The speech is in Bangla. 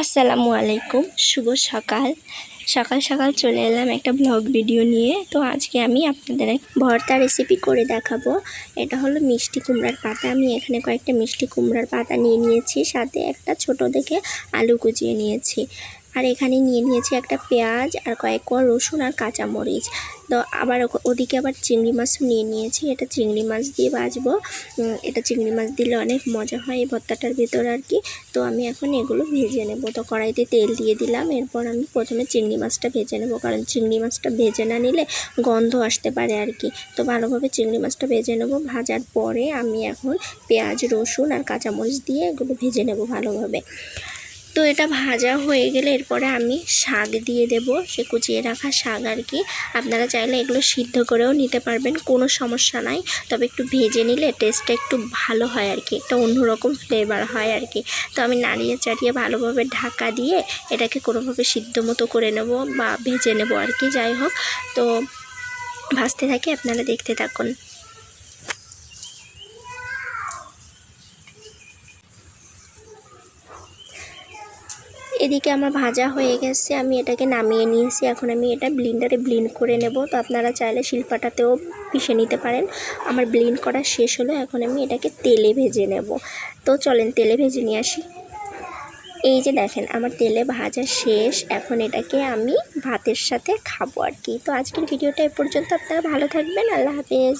আসসালামু আলাইকুম শুভ সকাল। সকাল সকাল চলে এলাম একটা ব্লগ ভিডিও নিয়ে। তো আজকে আমি আপনাদের ভর্তা রেসিপি করে দেখাবো। এটা হলো মিষ্টি কুমড়ার পাতা। আমি এখানে কয়েকটা মিষ্টি কুমড়ার পাতা নিয়ে নিয়েছি, সাথে একটা ছোট দেখে আলু কুচিয়ে নিয়েছি। আর এখানে নিয়ে নিয়েছি একটা পেঁয়াজ আর কয়েক কোয়া রসুন আর কাঁচামরিচ। তো আবার ওদিকে আবার চিংড়ি মাছও নিয়ে নিয়েছি। এটা চিংড়ি মাছ দিয়ে ভাজবো। এটা চিংড়ি মাছ দিলে অনেক মজা হয় এই ভর্তাটার ভিতর আর কি। তো আমি এখন এগুলো ভেজে নেব। তো কড়াইতে তেল দিয়ে দিলাম। এরপর আমি প্রথমে চিংড়ি মাছটা ভেজে নেব। কারণ চিংড়ি মাছটা ভেজে না নিলে গন্ধ আসতে পারে আর কি। তো ভালোভাবে চিংড়ি মাছটা ভেজে নেব। ভাজার পরে আমি এখন পেঁয়াজ, রসুন আর কাঁচামরিচ দিয়ে এগুলো ভেজে নেব ভালোভাবে। তো এটা ভাজা হয়ে গেলে এরপরে আমি শাক দিয়ে দেব। সে কুচিয়ে রাখা শাক আর কি। আপনারা চাইলে এগুলো সিদ্ধ করেও নিতে পারবেন, কোনো সমস্যা নাই। তবে একটু ভেজে নিলে টেস্টটা একটু ভালো হয় আর কি, একটা অন্যরকম ফ্লেভার হয় আর কি। তো আমি নাড়িয়ে চাড়িয়ে ভালোভাবে ঢাকা দিয়ে এটাকে কোনোভাবে সিদ্ধ মতো করে নেব বা ভেজে নেব আর কি, যাই হোক। তো ভাজতে থাকি, আপনারা দেখতে থাকুন। এদিকে আমার ভাজা হয়ে গেছে, আমি এটাকে নামিয়ে নিয়েছি। এখন আমি এটা ব্লিন্ডারে ব্লিন্ড করে নেব। তো আপনারা চাইলে শিল্পাটাতেও পিষে নিতে পারেন। আমার ব্লিন্ড করা শেষ হলো, এখন আমি এটাকে তেলে ভেজে নেব। তো চলেন তেলে ভেজে নিয়ে আসি। এই যে দেখেন, আমার তেলে ভাজা শেষ। এখন এটাকে আমি ভাতের সাথে খাব আর কি। তো আজকের ভিডিওটা এ পর্যন্ত। আপনারা ভালো থাকবেন। আল্লাহ হাফেজ।